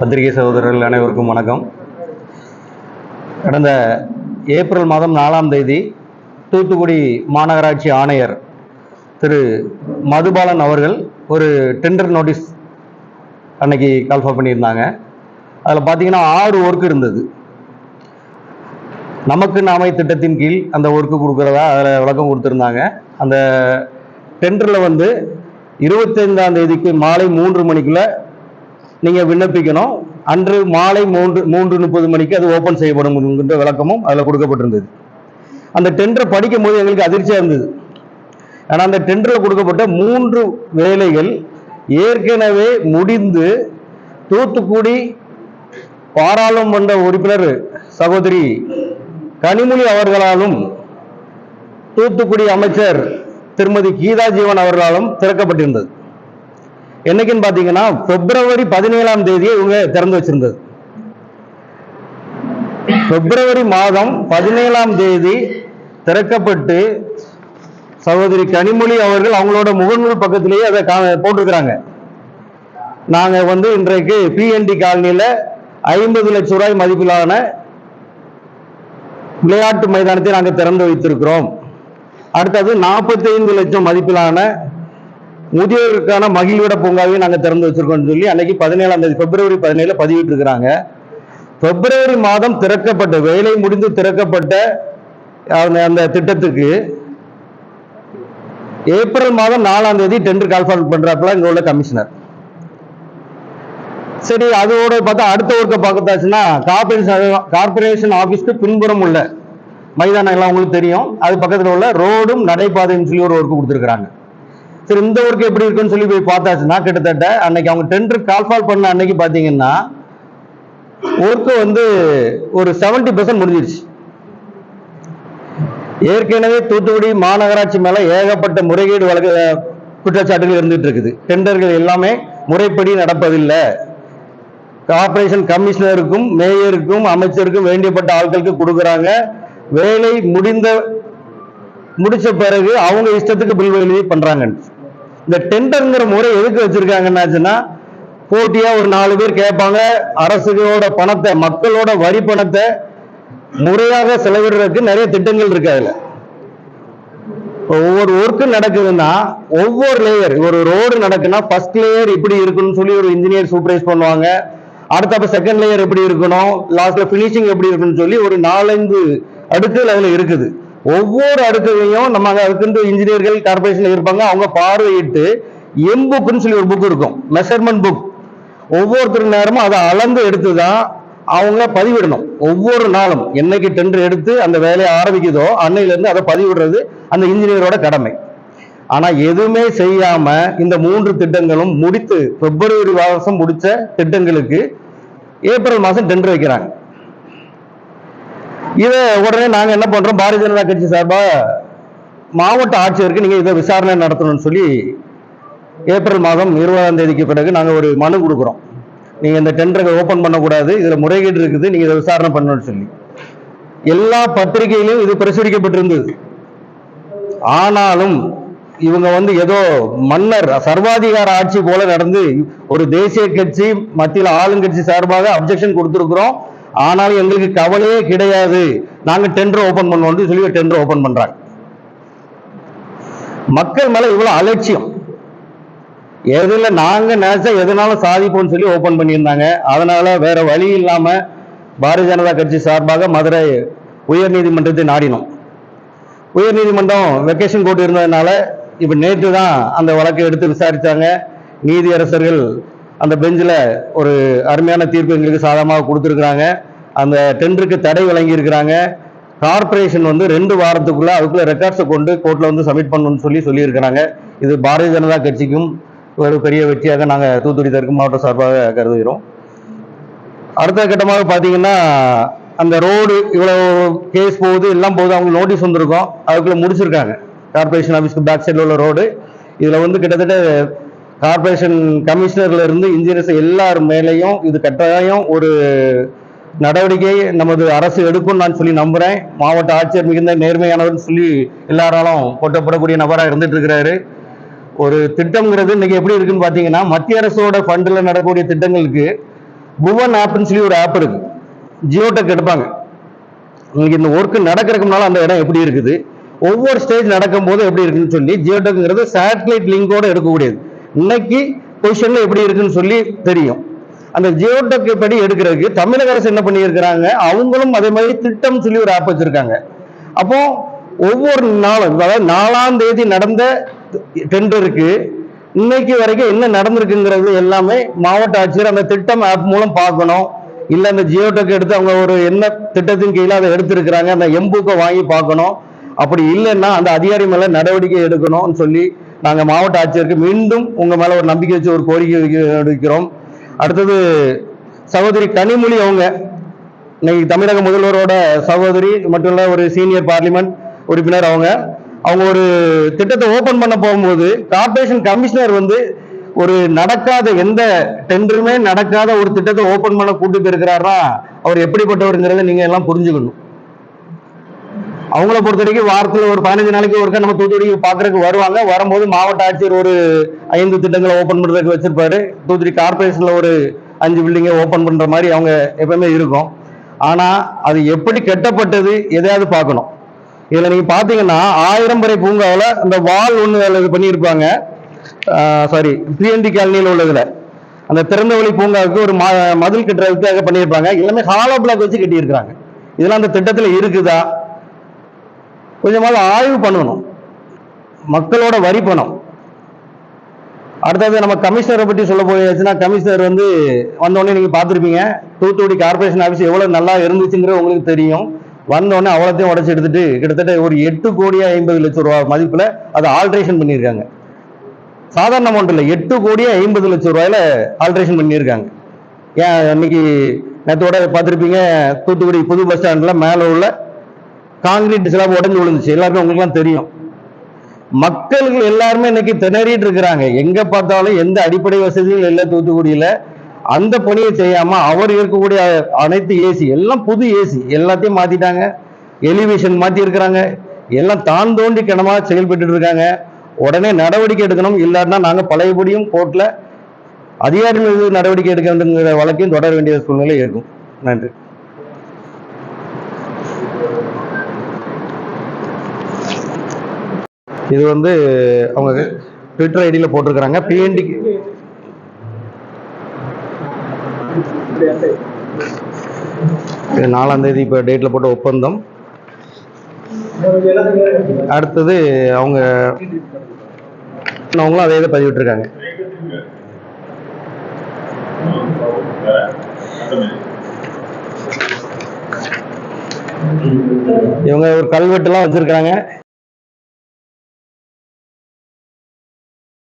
பத்திரிகை சகோதரர்கள் அனைவருக்கும் வணக்கம். கடந்த ஏப்ரல் மாதம் நாலாம் தேதி தூத்துக்குடி மாநகராட்சி ஆணையர் திரு மதுபாலன் அவர்கள் ஒரு டெண்டர் நோட்டீஸ் அன்னைக்கு கால்ஃபா பண்ணியிருந்தாங்க. அதில் பார்த்தீங்கன்னா ஆறு ஒர்க் இருந்தது. நமக்கு நாமை திட்டத்தின் கீழ் அந்த ஒர்க்கு கொடுக்குறதா அதில் விளக்கம் கொடுத்துருந்தாங்க. அந்த டெண்டரில் வந்து இருபத்தைந்தாம் தேதிக்கு மாலை மூன்று மணிக்குள்ள நீங்கள் விண்ணப்பிக்கணும். அன்று மாலை மூன்று மூன்று முப்பது மணிக்கு அது ஓப்பன் செய்யப்படும் என்கின்ற விளக்கமும் அதில் கொடுக்கப்பட்டிருந்தது. அந்த டெண்டரை படிக்கும் போது எங்களுக்கு அதிர்ச்சியாக இருந்தது. ஆனால் அந்த டெண்டரில் கொடுக்கப்பட்ட மூன்று வேலைகள் ஏற்கனவே முடிந்து தூத்துக்குடி பாராளுமன்ற உறுப்பினர் சகோதரி கனிமொழி அவர்களாலும் தூத்துக்குடி அமைச்சர் திருமதி கீதா ஜீவன் அவர்களாலும் திறக்கப்பட்டிருந்தது. என்னைக்குன்னு பார்த்தீங்கன்னா பிப்ரவரி பதினேழாம் தேதியை இவங்க திறந்து வச்சிருந்தது. பிப்ரவரி மாதம் பதினேழாம் தேதி திறக்கப்பட்டு சகோதரி கனிமொழி அவர்கள் அவங்களோட முகநூல் பக்கத்திலேயே அதை கா போட்டிருக்கிறாங்க. நாங்கள் வந்து இன்றைக்கு பிஎன்டி காலனியில் ஐம்பது லட்சம் ரூபாய் மதிப்பிலான விளையாட்டு மைதானத்தை நாங்கள் திறந்து வைத்திருக்கிறோம். அடுத்தது நாற்பத்தைந்து லட்சம் மதிப்பிலான முதியோருக்கான மகிழ்விட பூங்காவையும் நாங்கள் திறந்து வச்சிருக்கோம்னு சொல்லி அன்னைக்கு பதினேழாம் தேதி பிப்ரவரி பதினேழு பதிவிட்டு இருக்கிறாங்க பிப்ரவரி மாதம் திறக்கப்பட்ட வேலை முடிந்து திறக்கப்பட்ட அந்த அந்த திட்டத்துக்கு ஏப்ரல் மாதம் நாலாம் தேதி டெண்டர் கால்ஃபார்ம் பண்றாப்புல இங்க உள்ள கமிஷனர் சரி அதோட பார்த்தா அடுத்த ஒர்க்கை பார்க்கத்தாச்சுன்னா கார்பரேஷன் கார்பரேஷன் ஆஃபீஸ்க்கு பின்புறம் உள்ள மைதானம் எல்லாம் உங்களுக்கு தெரியும். அது பக்கத்தில் உள்ள ரோடும் நடைபாதைன்னு சொல்லி ஒரு ஒர்க்கு கொடுத்துருக்குறாங்க. சரி இந்த ஒர்க் எப்படி இருக்குன்னு சொல்லி போய் பார்த்தாச்சுன்னா கிட்டத்தட்ட அன்னைக்கு அவங்க டெண்டர் கால்ஃபால் பண்ண அன்னைக்கு பார்த்தீங்கன்னா ஒர்க்கு வந்து ஒரு செவன்டி பர்சன்ட் முடிஞ்சிருச்சு. ஏற்கனவே தூத்துக்குடி மாநகராட்சி மேலே ஏகப்பட்ட முறைகேடு வழக்கு குற்றச்சாட்டுகள் இருந்துட்டு இருக்குது. டெண்டர்கள் எல்லாமே முறைப்படி நடப்பதில்லை. கார்பரேஷன் கமிஷனருக்கும் மேயருக்கும் அமைச்சருக்கும் வேண்டியப்பட்ட ஆட்களுக்கு கொடுக்குறாங்க. வேலை முடிந்த முடிச்ச பிறகு அவங்க இஷ்டத்துக்கு பில் வெளியே பண்றாங்க இந்த டெண்டர்ங்கிற முறை எதுக்கு வச்சிருக்காங்கன்னாச்சுன்னா போட்டியா ஒரு நாலு பேர் கேட்பாங்க அரசுகளோட பணத்தை மக்களோட வரி பணத்தை முறையாக செலவிடுறதுக்கு நிறைய திட்டங்கள் இருக்கு அதுல. ஒவ்வொரு ஒர்க்கு நடக்குதுன்னா ஒவ்வொரு லேயர் ஒரு ரோடு நடக்குன்னா ஃபர்ஸ்ட் லேயர் இப்படி இருக்குன்னு சொல்லி ஒரு இன்ஜினியர் சூப்பரைஸ் பண்ணுவாங்க. அடுத்தப்ப செகண்ட் லேயர் எப்படி இருக்கணும் லாஸ்ட்ல ஃபினிஷிங் எப்படி இருக்குன்னு சொல்லி ஒரு நாலஞ்சு அடுக்குகள் அதுல இருக்குது. ஒவ்வொரு அடுக்கையும் நம்ம அதுக்குன்ற இன்ஜினியர்கள் கார்பரேஷன்ல இருப்பாங்க. அவங்க பார்வையிட்டு எம் புக்குன்னு சொல்லி ஒரு புக் இருக்கும். மெஷர்மெண்ட் புக் ஒவ்வொருத்தர் நேரமும் அதை அளந்து எடுத்து தான் அவங்க பதிவிடணும். ஒவ்வொரு நாளும் என்னைக்கு டெண்டர் எடுத்து அந்த வேலையை ஆரம்பிக்குதோ அன்னையிலேருந்து அதை பதிவிடுறது அந்த இன்ஜினியரோட கடமை. ஆனால் எதுவுமே செய்யாமல் இந்த மூன்று திட்டங்களும் முடித்து பிப்ரவரி மாதம் முடித்த திட்டங்களுக்கு ஏப்ரல் மாதம் டெண்டர் வைக்கிறாங்க. இதை உடனே நாங்கள் என்ன பண்ணுறோம் பாரதிய ஜனதா கட்சி சார்பாக மாவட்ட ஆட்சியருக்கு நீங்கள் இதை விசாரணை நடத்தணும்னு சொல்லி ஏப்ரல் மாதம் இருபதாம் தேதிக்கு பிறகு நாங்கள் ஒரு மனு கொடுக்குறோம். நீங்கள் இந்த டெண்டரை ஓப்பன் பண்ணக்கூடாது. இதில் முறைகேடு இருக்குது. நீங்கள் இதை விசாரணை பண்ணணும்னு சொல்லி. எல்லா பத்திரிகையிலும் இது பிரசுரிக்கப்பட்டிருந்தது. ஆனாலும் இவங்க வந்து ஏதோ மன்னர் சர்வாதிகார ஆட்சி போல நடந்து ஒரு தேசிய கட்சி மத்தியில் ஆளுங்கட்சி சார்பாக அப்ஜெக்ஷன் கொடுத்துருக்குறோம். ஆனால் எங்களுக்கு கவலையே கிடையாது. நாங்கள் டெண்டர் ஓபன் பண்ணுவோம்னு சொல்லி டெண்டர் ஓபன் பண்றாங்க. மக்கள் மேல இவ்வளவு அலட்சியம். எதுல நாங்க நேச்சா எதனாலும் சாதிப்போம்னு சொல்லி ஓபன் பண்ணியிருந்தாங்க. அதனால வேற வழி இல்லாம பாரதிய ஜனதா கட்சி சார்பாக மதுரை உயர் நீதிமன்றத்தை நாடினோம். உயர் நீதிமன்றம் வெக்கேஷன் கோர்ட் இருந்ததுனால இப்ப நேற்று தான் அந்த வழக்கை எடுத்து விசாரிச்சாங்க. நீதியரசர்கள் அந்த பெஞ்சில் ஒரு அருமையான தீர்ப்பு எங்களுக்கு சாதகமாக கொடுத்துருக்குறாங்க. அந்த டெண்டருக்கு தடை வழங்கியிருக்கிறாங்க. கார்பரேஷன் கார்ப்பரேஷன் வந்து ரெண்டு வாரத்துக்குள்ள அதுக்குள்ளே ரெக்கார்ட்ஸை கொண்டு கோர்ட்டில் வந்து சப்மிட் பண்ணணும்னு சொல்லி சொல்லியிருக்கிறாங்க. இது பாரதிய ஜனதா கட்சிக்கும் ஒரு பெரிய வெற்றியாக நாங்கள் தூத்துக்குடி தெற்கு மாவட்டம் சார்பாக கருதுகிறோம். அடுத்த கட்டமாக பார்த்தீங்கன்னா அந்த ரோடு இவ்வளோ கேஸ் போகுது எல்லாம் போகுது அவங்க நோட்டீஸ் வந்திருக்கோம். அதுக்குள்ளே முடிச்சிருக்காங்க. கார்பரேஷன் ஆஃபீஸ்க்கு பேக் சைடில் உள்ள ரோடு. இதில் வந்து கிட்டத்தட்ட கார்பரேஷன் கமிஷனர்ல இருந்து இன்ஜினியர்ஸ் எல்லார் மேலேயும் இது கட்டாயம் ஒரு நடவடிக்கை நமது அரசு எடுக்கும் நான் சொல்லி நம்புறேன். மாவட்ட ஆட்சியர் மிகுந்த நேர்மையானவர்னு சொல்லி எல்லாராலும் போட்டப்படக்கூடிய நபராக இருந்துட்டு இருக்கிறாரு ஒரு திட்டம்ங்கிறது இன்னைக்கு எப்படி இருக்குன்னு பார்த்தீங்கன்னா மத்திய அரசோட ஃபண்டில் நடக்கக்கூடிய திட்டங்களுக்கு புவன் ஆப்னு சொல்லி ஒரு ஆப் இருக்கு. ஜியோடெக் எடுப்பாங்க. இன்னைக்கு இந்த ஒர்க் நடக்கிறதுக்கு அந்த இடம் எப்படி இருக்குது? ஒவ்வொரு ஸ்டேஜ் நடக்கும் போது எப்படி இருக்குன்னு சொல்லி ஜியோடெக்ங்கிறது சேட்டலைட் லிங்கோட எடுக்கக்கூடியது. இன்னைக்கு பொசிஷன்ல எப்படி இருக்குன்னு சொல்லி தெரியும். அந்த ஜியோடெக் படி எடுக்கிறதுக்கு தமிழக அரசு என்ன பண்ணியிருக்கிறாங்க? அவங்களும் அதே மாதிரி திட்டம் சொல்லி ஒரு ஆப் வச்சிருக்காங்க. அப்போ ஒவ்வொரு நாளும் அதாவது நாலாம் தேதி நடந்த டெண்டருக்கு இன்னைக்கு வரைக்கும் என்ன நடந்திருக்குங்கிறது எல்லாமே மாவட்ட ஆட்சியர் அந்த திட்டம் ஆப் மூலம் பார்க்கணும். இல்லை அந்த ஜியோடெக் எடுத்து அவங்க ஒரு என்ன திட்டத்தின் கீழே அதை எடுத்திருக்கிறாங்க அந்த எம்பூக்கை வாங்கி பார்க்கணும். அப்படி இல்லைன்னா அந்த அதிகாரி மேல நடவடிக்கை எடுக்கணும்னு சொல்லி நாங்கள் மாவட்ட ஆட்சியருக்கு மீண்டும் உங்கள் மேலே ஒரு நம்பிக்கை வச்சு ஒரு கோரிக்கை வைக்கிறோம் அடுத்தது சகோதரி கனிமொழி அவங்க. இன்னைக்கு தமிழக முதல்வரோட சகோதரி மட்டும் இல்லை ஒரு சீனியர் பார்லிமெண்ட் உறுப்பினர் அவங்க. அவங்க ஒரு திட்டத்தை ஓபன் பண்ண போகும்போது கார்பரேஷன் கமிஷனர் வந்து ஒரு நடக்காத எந்த டெண்டருமே நடக்காத ஒரு திட்டத்தை ஓபன் பண்ண கூட்டு போயிருக்கிறாரா அவர் எப்படிப்பட்டவருங்கிறத நீங்க எல்லாம் புரிஞ்சுக்கணும். அவங்கள பொறுத்த வரைக்கும் வாரத்தில் ஒரு பதினஞ்சு நாளைக்கு ஒருக்கா நம்ம தூத்துக்குடி பாக்குறதுக்கு வருவாங்க. வரும்போது மாவட்ட ஆட்சியர் ஒரு ஐந்து திட்டங்களை ஓப்பன் பண்ணுறதுக்கு வச்சிருப்பாரு. தூத்துக்குடி கார்பரேஷனில் ஒரு அஞ்சு பில்டிங்கை ஓப்பன் பண்ணுற மாதிரி அவங்க எப்பவுமே இருக்கும். ஆனால் அது எப்படி கட்டப்பட்டது எதையாவது பார்க்கணும். இதில் நீங்கள் பார்த்தீங்கன்னா ஆயிரம் வரை பூங்காவில் அந்த வால் ஒன்று வேலை இது பண்ணியிருப்பாங்க. சாரி பிஎன்டி காலனியில் உள்ளதில். அந்த திறந்தவெளி பூங்காவுக்கு ஒரு ம- மதில் கட்டுறதுக்காக பண்ணியிருப்பாங்க. எல்லாமே ஹாலோ பிளாக் வச்சு கட்டியிருக்கிறாங்க. இதெல்லாம் அந்த திட்டத்தில் இருக்குதா? கொஞ்சமாவது ஆய்வு பண்ணணும். மக்களோட வரி பணம். அடுத்தது நம்ம கமிஷனரை பற்றி சொல்ல போயாச்சுன்னா கமிஷனர் வந்து வந்தோடனே நீங்கள் பார்த்துருப்பீங்க தூத்துக்குடி கார்ப்பரேஷன் ஆஃபீஸ் எவ்வளோ நல்லா இருந்துச்சுங்கிறது உங்களுக்கு தெரியும். வந்தோடனே அவ்வளோத்தையும் உடச்சி எடுத்துட்டு கிட்டத்தட்ட ஒரு எட்டு கோடியா ஐம்பது லட்சம் ரூபாய் மதிப்பில் அதை ஆல்ட்ரேஷன் பண்ணியிருக்காங்க. சாதாரண அமௌண்ட் இல்லை எட்டு கோடியே ஐம்பது லட்சம் ரூபாயில ஆல்ட்ரேஷன் பண்ணியிருக்காங்க. ஏன் இன்னைக்கு நேற்றோட பார்த்துருப்பீங்க தூத்துக்குடி புது பஸ் ஸ்டாண்டில் மேலே உள்ள காங்கிரீட் ஸ்லாப் உடஞ்சு விழுந்துச்சு. எல்லாருக்கும் உங்களுக்குலாம் தெரியும். மக்களுக்கு எல்லாருமே இன்னைக்கு திணறிட்டு இருக்கிறாங்க. எங்க பார்த்தாலும் எந்த அடிப்படை வசதியும் இல்லை தூத்துக்குடியில. அந்த பணியை செய்யாம அவர் இருக்கக்கூடிய அனைத்து ஏசி எல்லாம் புது ஏசி எல்லாத்தையும் மாத்திட்டாங்க. எலிவேஷன் மாத்தி இருக்கிறாங்க. எல்லாம் தான் தோண்டி கிணமா செயல்பட்டு இருக்காங்க. உடனே நடவடிக்கை எடுக்கணும். இல்லாட்டினா நாங்க பழையபடியும் கோர்ட்ல அதிகாரி மீது நடவடிக்கை எடுக்க வேண்டுங்கிற வழக்கையும் தொடர வேண்டிய சூழ்நிலை இருக்கும். நன்றி. இது வந்து அவங்க ட்விட்டர் ஐடியில் போட்டிருக்கிறாங்க. பிஎன்டி நாலாம் தேதி இப்போ டேட்டில் போட்ட ஒப்பந்தம். அடுத்தது அவங்க அவங்களும் அதே இதை பதிவிட்டுருக்காங்க. இவங்க ஒரு கல்வெட்டுலாம் வச்சிருக்காங்க